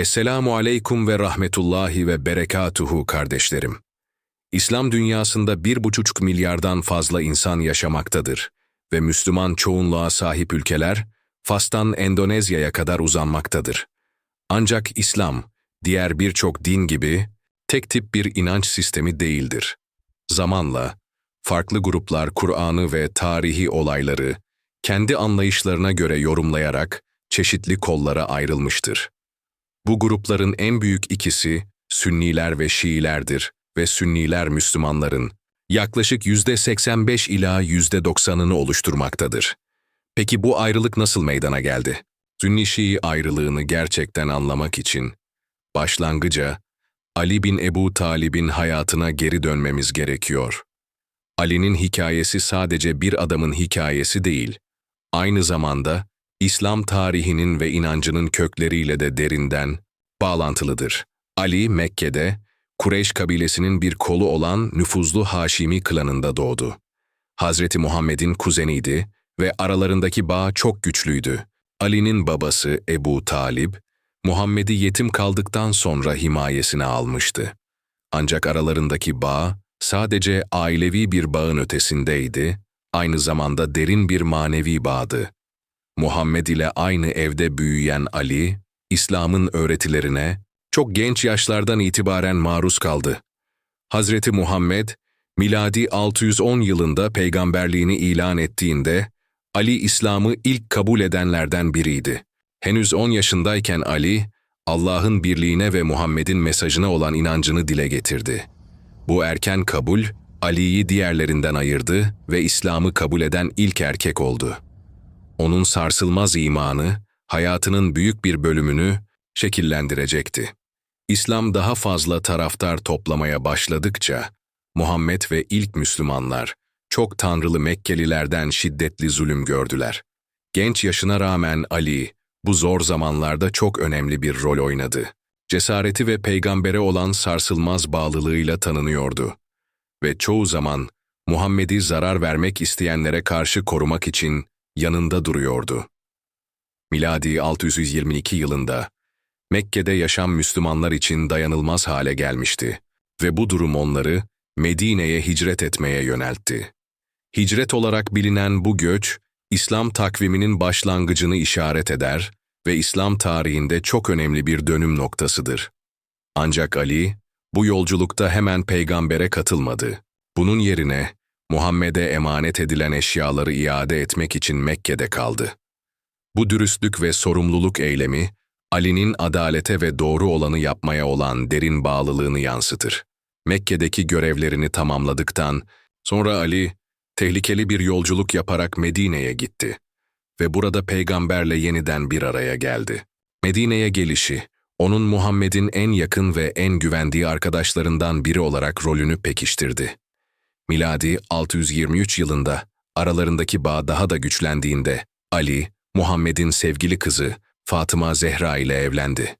Esselamu aleykum ve rahmetullahi ve berekatuhu kardeşlerim. İslam dünyasında bir buçuk milyardan fazla insan yaşamaktadır ve Müslüman çoğunluğa sahip ülkeler, Fas'tan Endonezya'ya kadar uzanmaktadır. Ancak İslam, diğer birçok din gibi, tek tip bir inanç sistemi değildir. Zamanla, farklı gruplar Kur'an'ı ve tarihi olayları, kendi anlayışlarına göre yorumlayarak çeşitli kollara ayrılmıştır. Bu grupların en büyük ikisi Sünniler ve Şiilerdir ve Sünniler Müslümanların yaklaşık %85 ila %90'ını oluşturmaktadır. Peki bu ayrılık nasıl meydana geldi? Sünni-Şii ayrılığını gerçekten anlamak için başlangıca Ali bin Ebu Talib'in hayatına geri dönmemiz gerekiyor. Ali'nin hikayesi sadece bir adamın hikayesi değil, aynı zamanda İslam tarihinin ve inancının kökleriyle de derinden bağlantılıdır. Ali, Mekke'de, Kureyş kabilesinin bir kolu olan nüfuzlu Haşimi klanında doğdu. Hazreti Muhammed'in kuzeniydi ve aralarındaki bağ çok güçlüydü. Ali'nin babası Ebu Talib, Muhammed'i yetim kaldıktan sonra himayesine almıştı. Ancak aralarındaki bağ sadece ailevi bir bağın ötesindeydi, aynı zamanda derin bir manevi bağdı. Muhammed ile aynı evde büyüyen Ali, İslam'ın öğretilerine çok genç yaşlardan itibaren maruz kaldı. Hazreti Muhammed, miladi 610 yılında peygamberliğini ilan ettiğinde, Ali İslam'ı ilk kabul edenlerden biriydi. Henüz 10 yaşındayken Ali, Allah'ın birliğine ve Muhammed'in mesajına olan inancını dile getirdi. Bu erken kabul, Ali'yi diğerlerinden ayırdı ve İslam'ı kabul eden ilk erkek oldu. Onun sarsılmaz imanı, hayatının büyük bir bölümünü şekillendirecekti. İslam daha fazla taraftar toplamaya başladıkça, Muhammed ve ilk Müslümanlar, çok tanrılı Mekkelilerden şiddetli zulüm gördüler. Genç yaşına rağmen Ali, bu zor zamanlarda çok önemli bir rol oynadı. Cesareti ve peygambere olan sarsılmaz bağlılığıyla tanınıyordu. Ve çoğu zaman Muhammed'i zarar vermek isteyenlere karşı korumak için yanında duruyordu. Miladi 622 yılında Mekke'de yaşam Müslümanlar için dayanılmaz hale gelmişti ve bu durum onları Medine'ye hicret etmeye yöneltti. Hicret olarak bilinen bu göç, İslam takviminin başlangıcını işaret eder ve İslam tarihinde çok önemli bir dönüm noktasıdır. Ancak Ali, bu yolculukta hemen peygambere katılmadı. Bunun yerine Muhammed'e emanet edilen eşyaları iade etmek için Mekke'de kaldı. Bu dürüstlük ve sorumluluk eylemi, Ali'nin adalete ve doğru olanı yapmaya olan derin bağlılığını yansıtır. Mekke'deki görevlerini tamamladıktan sonra Ali, tehlikeli bir yolculuk yaparak Medine'ye gitti ve burada peygamberle yeniden bir araya geldi. Medine'ye gelişi, onun Muhammed'in en yakın ve en güvendiği arkadaşlarından biri olarak rolünü pekiştirdi. Miladi 623 yılında aralarındaki bağ daha da güçlendiğinde Ali, Muhammed'in sevgili kızı Fatıma Zehra ile evlendi.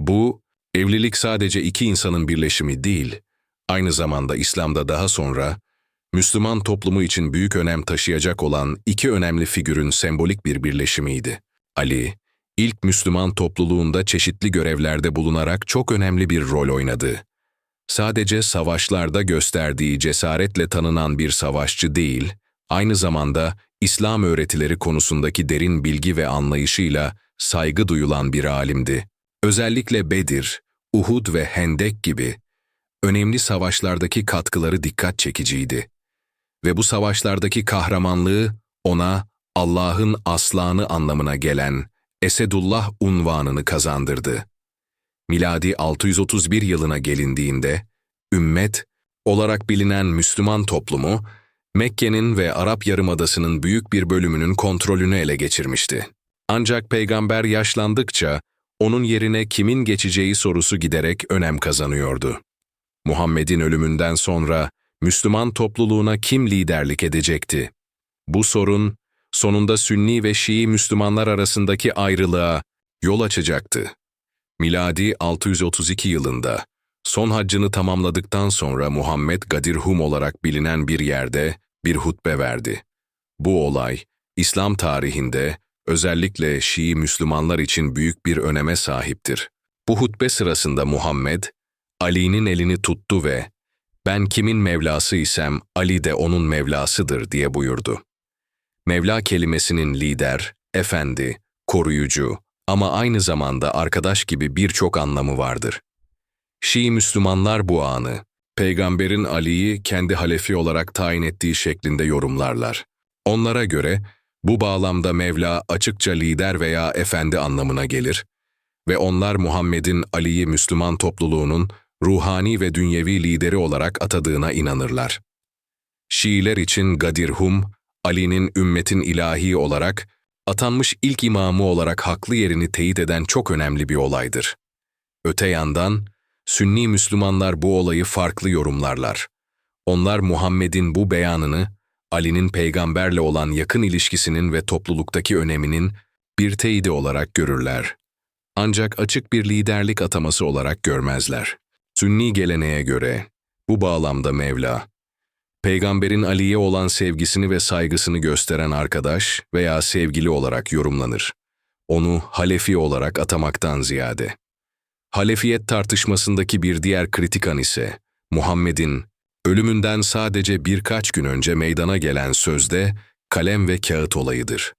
Bu, evlilik sadece iki insanın birleşimi değil, aynı zamanda İslam'da daha sonra Müslüman toplumu için büyük önem taşıyacak olan iki önemli figürün sembolik bir birleşimiydi. Ali, ilk Müslüman topluluğunda çeşitli görevlerde bulunarak çok önemli bir rol oynadı. Sadece savaşlarda gösterdiği cesaretle tanınan bir savaşçı değil, aynı zamanda İslam öğretileri konusundaki derin bilgi ve anlayışıyla saygı duyulan bir alimdi. Özellikle Bedir, Uhud ve Hendek gibi önemli savaşlardaki katkıları dikkat çekiciydi. Ve bu savaşlardaki kahramanlığı ona Allah'ın aslanı anlamına gelen Esedullah unvanını kazandırdı. Miladi 631 yılına gelindiğinde, ümmet olarak bilinen Müslüman toplumu, Mekke'nin ve Arap Yarımadası'nın büyük bir bölümünün kontrolünü ele geçirmişti. Ancak peygamber yaşlandıkça onun yerine kimin geçeceği sorusu giderek önem kazanıyordu. Muhammed'in ölümünden sonra Müslüman topluluğuna kim liderlik edecekti? Bu sorun sonunda Sünni ve Şii Müslümanlar arasındaki ayrılığa yol açacaktı. Miladi 632 yılında son haccını tamamladıktan sonra Muhammed Gadirhum olarak bilinen bir yerde bir hutbe verdi. Bu olay İslam tarihinde özellikle Şii Müslümanlar için büyük bir öneme sahiptir. Bu hutbe sırasında Muhammed, Ali'nin elini tuttu ve ben kimin Mevlası isem Ali de onun Mevlasıdır diye buyurdu. Mevla kelimesinin lider, efendi, koruyucu ama aynı zamanda arkadaş gibi birçok anlamı vardır. Şii Müslümanlar bu anı, peygamberin Ali'yi kendi halefi olarak tayin ettiği şeklinde yorumlarlar. Onlara göre bu bağlamda Mevla açıkça lider veya efendi anlamına gelir ve onlar Muhammed'in Ali'yi Müslüman topluluğunun ruhani ve dünyevi lideri olarak atadığına inanırlar. Şiiler için Gadirhum, Ali'nin ümmetin ilahi olarak atanmış ilk imamı olarak haklı yerini teyit eden çok önemli bir olaydır. Öte yandan, Sünni Müslümanlar bu olayı farklı yorumlarlar. Onlar Muhammed'in bu beyanını, Ali'nin peygamberle olan yakın ilişkisinin ve topluluktaki öneminin bir teyidi olarak görürler. Ancak açık bir liderlik ataması olarak görmezler. Sünni geleneğe göre bu bağlamda Mevla, peygamberin Ali'ye olan sevgisini ve saygısını gösteren arkadaş veya sevgili olarak yorumlanır. Onu halefi olarak atamaktan ziyade. Halefiyet tartışmasındaki bir diğer kritik an ise Muhammed'in ölümünden sadece birkaç gün önce meydana gelen sözde kalem ve kağıt olayıdır.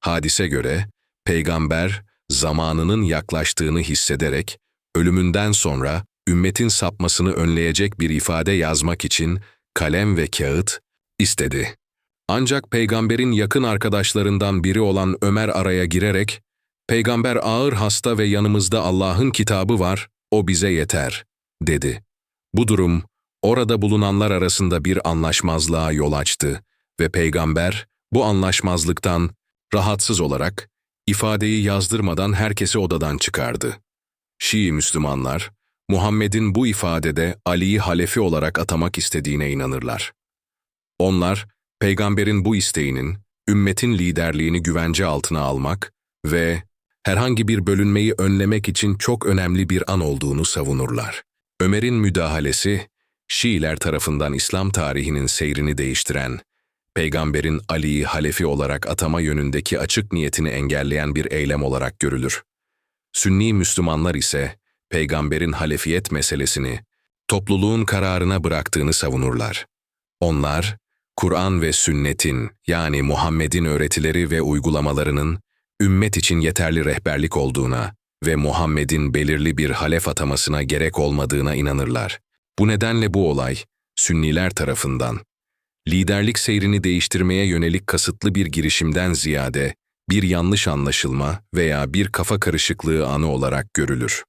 Hadise göre peygamber zamanının yaklaştığını hissederek ölümünden sonra ümmetin sapmasını önleyecek bir ifade yazmak için kalem ve kağıt istedi. Ancak peygamberin yakın arkadaşlarından biri olan Ömer araya girerek, Peygamber ağır hasta ve yanımızda Allah'ın kitabı var, o bize yeter, dedi. Bu durum, orada bulunanlar arasında bir anlaşmazlığa yol açtı ve peygamber bu anlaşmazlıktan rahatsız olarak ifadeyi yazdırmadan herkesi odadan çıkardı. Şii Müslümanlar, Muhammed'in bu ifadede Ali'yi halefi olarak atamak istediğine inanırlar. Onlar, peygamberin bu isteğinin, ümmetin liderliğini güvence altına almak ve herhangi bir bölünmeyi önlemek için çok önemli bir an olduğunu savunurlar. Ömer'in müdahalesi, Şiiler tarafından İslam tarihinin seyrini değiştiren, peygamberin Ali'yi halefi olarak atama yönündeki açık niyetini engelleyen bir eylem olarak görülür. Sünni Müslümanlar ise, peygamberin halefiyet meselesini topluluğun kararına bıraktığını savunurlar. Onlar, Kur'an ve sünnetin yani Muhammed'in öğretileri ve uygulamalarının ümmet için yeterli rehberlik olduğuna ve Muhammed'in belirli bir halef atamasına gerek olmadığına inanırlar. Bu nedenle bu olay, Sünniler tarafından, liderlik seyrini değiştirmeye yönelik kasıtlı bir girişimden ziyade bir yanlış anlaşılma veya bir kafa karışıklığı anı olarak görülür.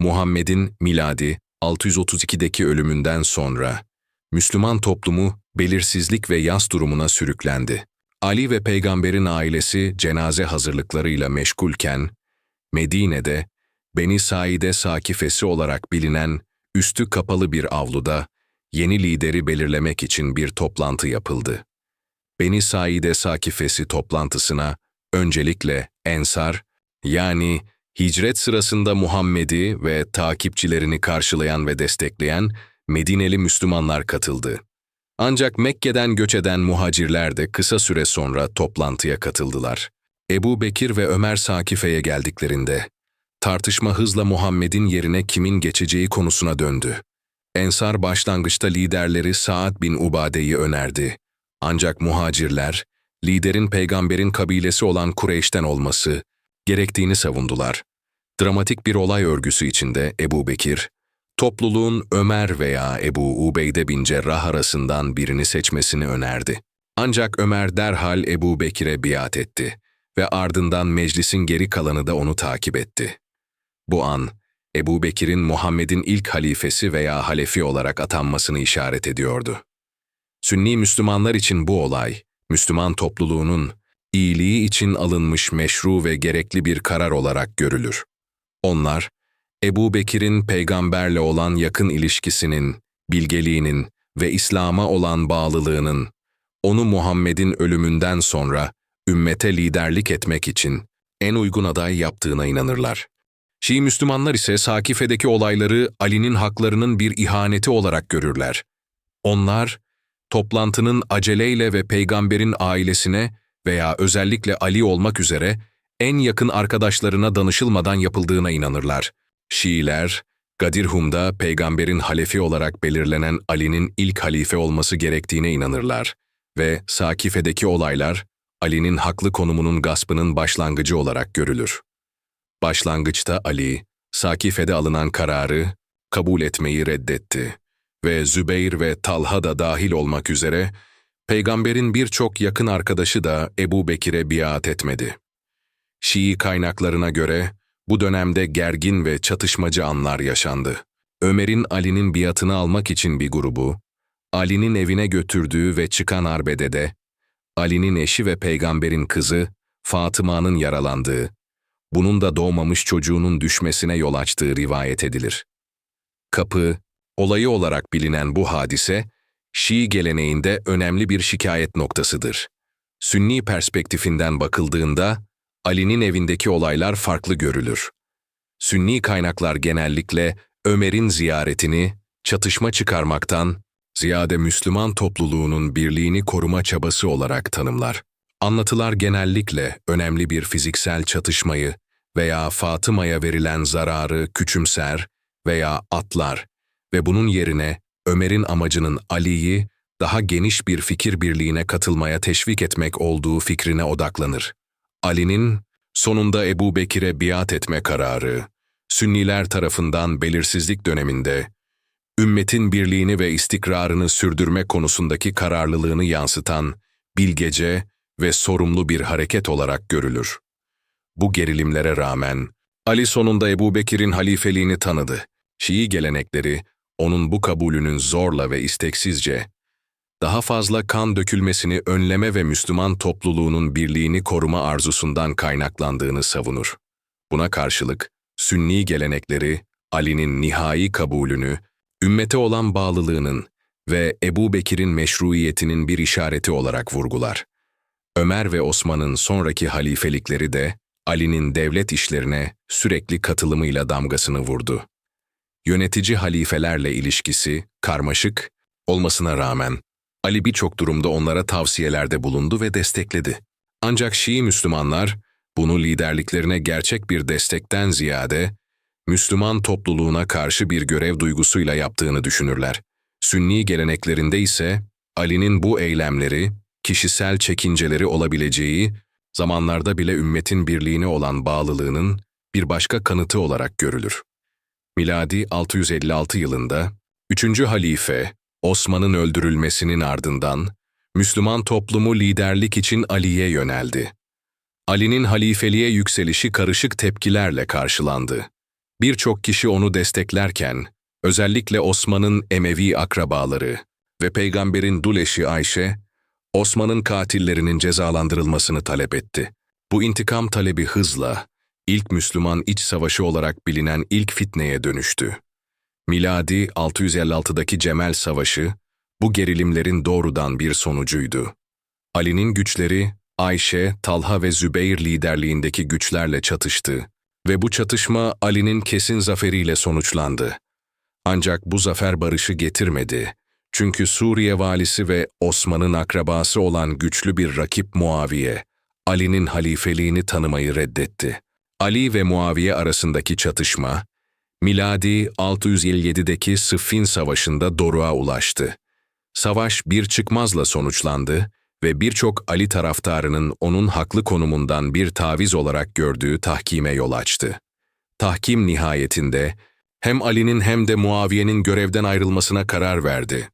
Muhammed'in miladi 632'deki ölümünden sonra Müslüman toplumu belirsizlik ve yas durumuna sürüklendi. Ali ve peygamberin ailesi cenaze hazırlıklarıyla meşgulken, Medine'de Beni Saide Sakifesi olarak bilinen üstü kapalı bir avluda yeni lideri belirlemek için bir toplantı yapıldı. Beni Saide Sakifesi toplantısına öncelikle Ensar yani hicret sırasında Muhammed'i ve takipçilerini karşılayan ve destekleyen Medineli Müslümanlar katıldı. Ancak Mekke'den göç eden muhacirler de kısa süre sonra toplantıya katıldılar. Ebu Bekir ve Ömer Sakife'ye geldiklerinde, tartışma hızla Muhammed'in yerine kimin geçeceği konusuna döndü. Ensar başlangıçta liderleri Saad bin Ubade'yi önerdi. Ancak muhacirler, liderin peygamberin kabilesi olan Kureyş'ten olması gerektiğini savundular. Dramatik bir olay örgüsü içinde Ebu Bekir, topluluğun Ömer veya Ebu Ubeyde bin Cerrah arasından birini seçmesini önerdi. Ancak Ömer derhal Ebu Bekir'e biat etti ve ardından meclisin geri kalanı da onu takip etti. Bu an, Ebu Bekir'in Muhammed'in ilk halifesi veya halefi olarak atanmasını işaret ediyordu. Sünni Müslümanlar için bu olay, Müslüman topluluğunun iyiliği için alınmış meşru ve gerekli bir karar olarak görülür. Onlar, Ebu Bekir'in peygamberle olan yakın ilişkisinin, bilgeliğinin ve İslam'a olan bağlılığının, onu Muhammed'in ölümünden sonra ümmete liderlik etmek için en uygun aday yaptığına inanırlar. Şii Müslümanlar ise Sakife'deki olayları Ali'nin haklarının bir ihaneti olarak görürler. Onlar, toplantının aceleyle ve peygamberin ailesine veya özellikle Ali olmak üzere en yakın arkadaşlarına danışılmadan yapıldığına inanırlar. Şiiler, Gadirhum'da peygamberin halefi olarak belirlenen Ali'nin ilk halife olması gerektiğine inanırlar ve Sakife'deki olaylar Ali'nin haklı konumunun gaspının başlangıcı olarak görülür. Başlangıçta Ali, Sakife'de alınan kararı kabul etmeyi reddetti ve Zübeyir ve Talha da dahil olmak üzere peygamberin birçok yakın arkadaşı da Ebu Bekir'e biat etmedi. Şii kaynaklarına göre bu dönemde gergin ve çatışmacı anlar yaşandı. Ömer'in Ali'nin biatını almak için bir grubu, Ali'nin evine götürdüğü ve çıkan arbedede, Ali'nin eşi ve peygamberin kızı Fatıma'nın yaralandığı, bunun da doğmamış çocuğunun düşmesine yol açtığı rivayet edilir. Kapı, olayı olarak bilinen bu hadise, Şii geleneğinde önemli bir şikayet noktasıdır. Sünni perspektifinden bakıldığında, Ali'nin evindeki olaylar farklı görülür. Sünni kaynaklar genellikle Ömer'in ziyaretini çatışma çıkarmaktan ziyade Müslüman topluluğunun birliğini koruma çabası olarak tanımlar. Anlatılar genellikle önemli bir fiziksel çatışmayı veya Fatıma'ya verilen zararı küçümser veya atlar ve bunun yerine Ömer'in amacının Ali'yi daha geniş bir fikir birliğine katılmaya teşvik etmek olduğu fikrine odaklanır. Ali'nin sonunda Ebu Bekir'e biat etme kararı, Sünniler tarafından belirsizlik döneminde, ümmetin birliğini ve istikrarını sürdürme konusundaki kararlılığını yansıtan bilgece ve sorumlu bir hareket olarak görülür. Bu gerilimlere rağmen, Ali sonunda Ebu Bekir'in halifeliğini tanıdı. Şii gelenekleri, onun bu kabulünün zorla ve isteksizce daha fazla kan dökülmesini önleme ve Müslüman topluluğunun birliğini koruma arzusundan kaynaklandığını savunur. Buna karşılık, Sünni gelenekleri, Ali'nin nihai kabulünü, ümmete olan bağlılığının ve Ebu Bekir'in meşruiyetinin bir işareti olarak vurgular. Ömer ve Osman'ın sonraki halifelikleri de Ali'nin devlet işlerine sürekli katılımıyla damgasını vurdu. Yönetici halifelerle ilişkisi karmaşık olmasına rağmen Ali birçok durumda onlara tavsiyelerde bulundu ve destekledi. Ancak Şii Müslümanlar bunu liderliklerine gerçek bir destekten ziyade Müslüman topluluğuna karşı bir görev duygusuyla yaptığını düşünürler. Sünni geleneklerinde ise Ali'nin bu eylemleri kişisel çekinceleri olabileceği zamanlarda bile ümmetin birliğine olan bağlılığının bir başka kanıtı olarak görülür. Miladi 656 yılında 3. halife Osman'ın öldürülmesinin ardından Müslüman toplumu liderlik için Ali'ye yöneldi. Ali'nin halifeliğe yükselişi karışık tepkilerle karşılandı. Birçok kişi onu desteklerken, özellikle Osman'ın Emevi akrabaları ve peygamberin dul eşi Ayşe, Osman'ın katillerinin cezalandırılmasını talep etti. Bu intikam talebi hızla, ilk Müslüman iç savaşı olarak bilinen ilk fitneye dönüştü. Miladi 656'daki Cemel Savaşı, bu gerilimlerin doğrudan bir sonucuydu. Ali'nin güçleri, Ayşe, Talha ve Zübeyir liderliğindeki güçlerle çatıştı ve bu çatışma Ali'nin kesin zaferiyle sonuçlandı. Ancak bu zafer barışı getirmedi. Çünkü Suriye valisi ve Osman'ın akrabası olan güçlü bir rakip Muaviye, Ali'nin halifeliğini tanımayı reddetti. Ali ve Muaviye arasındaki çatışma, miladi 657'deki Sıffin Savaşı'nda doruğa ulaştı. Savaş bir çıkmazla sonuçlandı ve birçok Ali taraftarının onun haklı konumundan bir taviz olarak gördüğü tahkime yol açtı. Tahkim nihayetinde hem Ali'nin hem de Muaviye'nin görevden ayrılmasına karar verdi.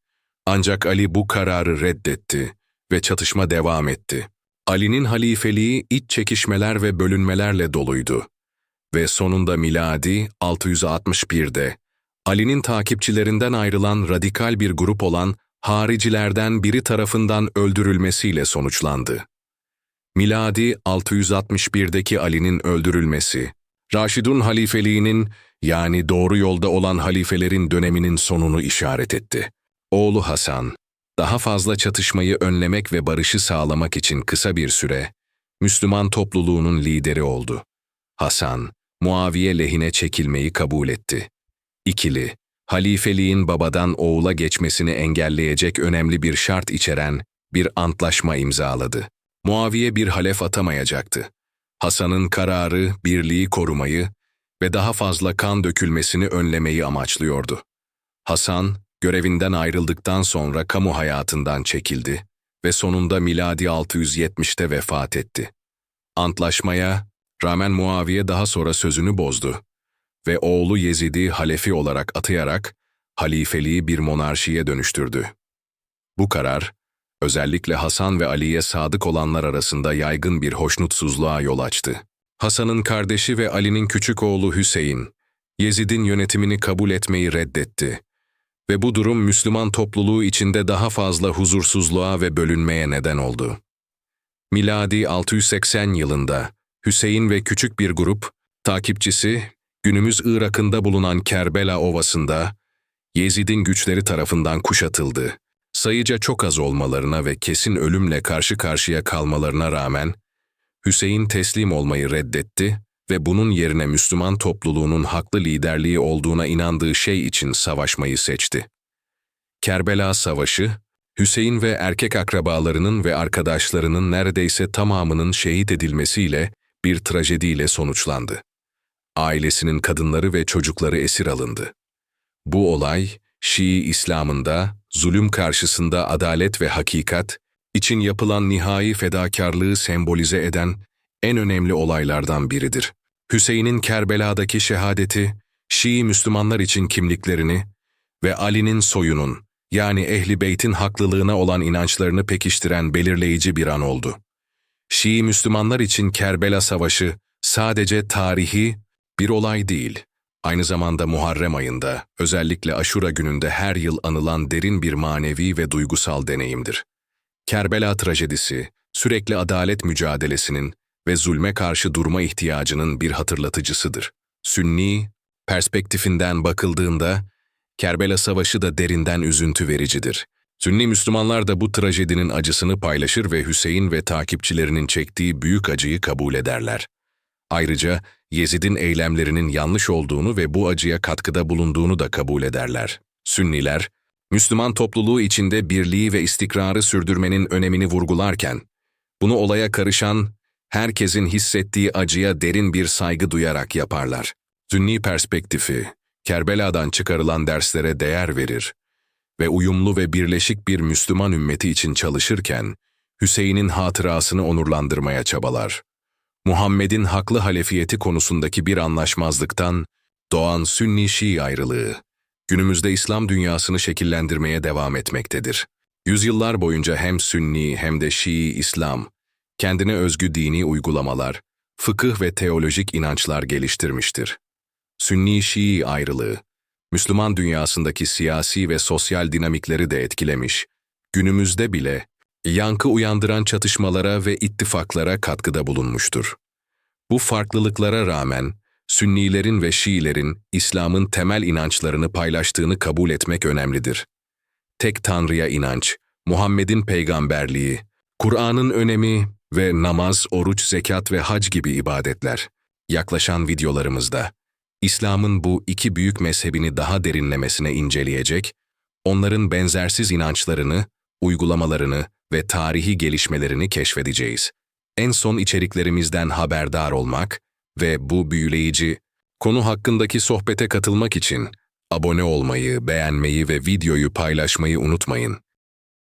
Ancak Ali bu kararı reddetti ve çatışma devam etti. Ali'nin halifeliği iç çekişmeler ve bölünmelerle doluydu. Ve sonunda miladi 661'de Ali'nin takipçilerinden ayrılan radikal bir grup olan haricilerden biri tarafından öldürülmesiyle sonuçlandı. Miladi 661'deki Ali'nin öldürülmesi, Raşidun halifeliğinin yani doğru yolda olan halifelerin döneminin sonunu işaret etti. Oğlu Hasan, daha fazla çatışmayı önlemek ve barışı sağlamak için kısa bir süre Müslüman topluluğunun lideri oldu. Hasan, Muaviye lehine çekilmeyi kabul etti. İkili, halifeliğin babadan oğula geçmesini engelleyecek önemli bir şart içeren bir antlaşma imzaladı. Muaviye bir halef atamayacaktı. Hasan'ın kararı birliği korumayı ve daha fazla kan dökülmesini önlemeyi amaçlıyordu. Hasan, görevinden ayrıldıktan sonra kamu hayatından çekildi ve sonunda miladi 670'te vefat etti. Antlaşmaya rağmen Muaviye daha sonra sözünü bozdu ve oğlu Yezid'i halefi olarak atayarak halifeliği bir monarşiye dönüştürdü. Bu karar, özellikle Hasan ve Ali'ye sadık olanlar arasında yaygın bir hoşnutsuzluğa yol açtı. Hasan'ın kardeşi ve Ali'nin küçük oğlu Hüseyin, Yezid'in yönetimini kabul etmeyi reddetti ve bu durum Müslüman topluluğu içinde daha fazla huzursuzluğa ve bölünmeye neden oldu. Miladi 680 yılında Hüseyin ve küçük bir grup, takipçisi, günümüz Irak'ında bulunan Kerbela Ovası'nda Yezid'in güçleri tarafından kuşatıldı. Sayıca çok az olmalarına ve kesin ölümle karşı karşıya kalmalarına rağmen, Hüseyin teslim olmayı reddetti ve bunun yerine Müslüman topluluğunun haklı liderliği olduğuna inandığı şey için savaşmayı seçti. Kerbela Savaşı, Hüseyin ve erkek akrabalarının ve arkadaşlarının neredeyse tamamının şehit edilmesiyle bir trajediyle sonuçlandı. Ailesinin kadınları ve çocukları esir alındı. Bu olay, Şii İslam'ında zulüm karşısında adalet ve hakikat için yapılan nihai fedakarlığı sembolize eden en önemli olaylardan biridir. Hüseyin'in Kerbela'daki şehadeti, Şii Müslümanlar için kimliklerini ve Ali'nin soyunun, yani Ehli Beyt'in haklılığına olan inançlarını pekiştiren belirleyici bir an oldu. Şii Müslümanlar için Kerbela Savaşı sadece tarihi bir olay değil, aynı zamanda Muharrem ayında, özellikle Aşura gününde her yıl anılan derin bir manevi ve duygusal deneyimdir. Kerbela trajedisi, sürekli adalet mücadelesinin ve zulme karşı durma ihtiyacının bir hatırlatıcısıdır. Sünni, perspektifinden bakıldığında, Kerbela Savaşı da derinden üzüntü vericidir. Sünni Müslümanlar da bu trajedinin acısını paylaşır ve Hüseyin ve takipçilerinin çektiği büyük acıyı kabul ederler. Ayrıca Yezid'in eylemlerinin yanlış olduğunu ve bu acıya katkıda bulunduğunu da kabul ederler. Sünniler, Müslüman topluluğu içinde birliği ve istikrarı sürdürmenin önemini vurgularken, bunu olaya karışan, herkesin hissettiği acıya derin bir saygı duyarak yaparlar. Sünni perspektifi, Kerbela'dan çıkarılan derslere değer verir ve uyumlu ve birleşik bir Müslüman ümmeti için çalışırken, Hüseyin'in hatırasını onurlandırmaya çabalar. Muhammed'in haklı halefiyeti konusundaki bir anlaşmazlıktan doğan Sünni-Şii ayrılığı, günümüzde İslam dünyasını şekillendirmeye devam etmektedir. Yüzyıllar boyunca hem Sünni hem de Şii İslam, kendine özgü dini uygulamalar, fıkıh ve teolojik inançlar geliştirmiştir. Sünni-Şii ayrılığı, Müslüman dünyasındaki siyasi ve sosyal dinamikleri de etkilemiş, günümüzde bile yankı uyandıran çatışmalara ve ittifaklara katkıda bulunmuştur. Bu farklılıklara rağmen, Sünnilerin ve Şiilerin İslam'ın temel inançlarını paylaştığını kabul etmek önemlidir. Tek Tanrı'ya inanç, Muhammed'in peygamberliği, Kur'an'ın önemi ve namaz, oruç, zekat ve hac gibi ibadetler. Yaklaşan videolarımızda, İslam'ın bu iki büyük mezhebini daha derinlemesine inceleyecek, onların benzersiz inançlarını, uygulamalarını ve tarihi gelişmelerini keşfedeceğiz. En son içeriklerimizden haberdar olmak ve bu büyüleyici konu hakkındaki sohbete katılmak için abone olmayı, beğenmeyi ve videoyu paylaşmayı unutmayın.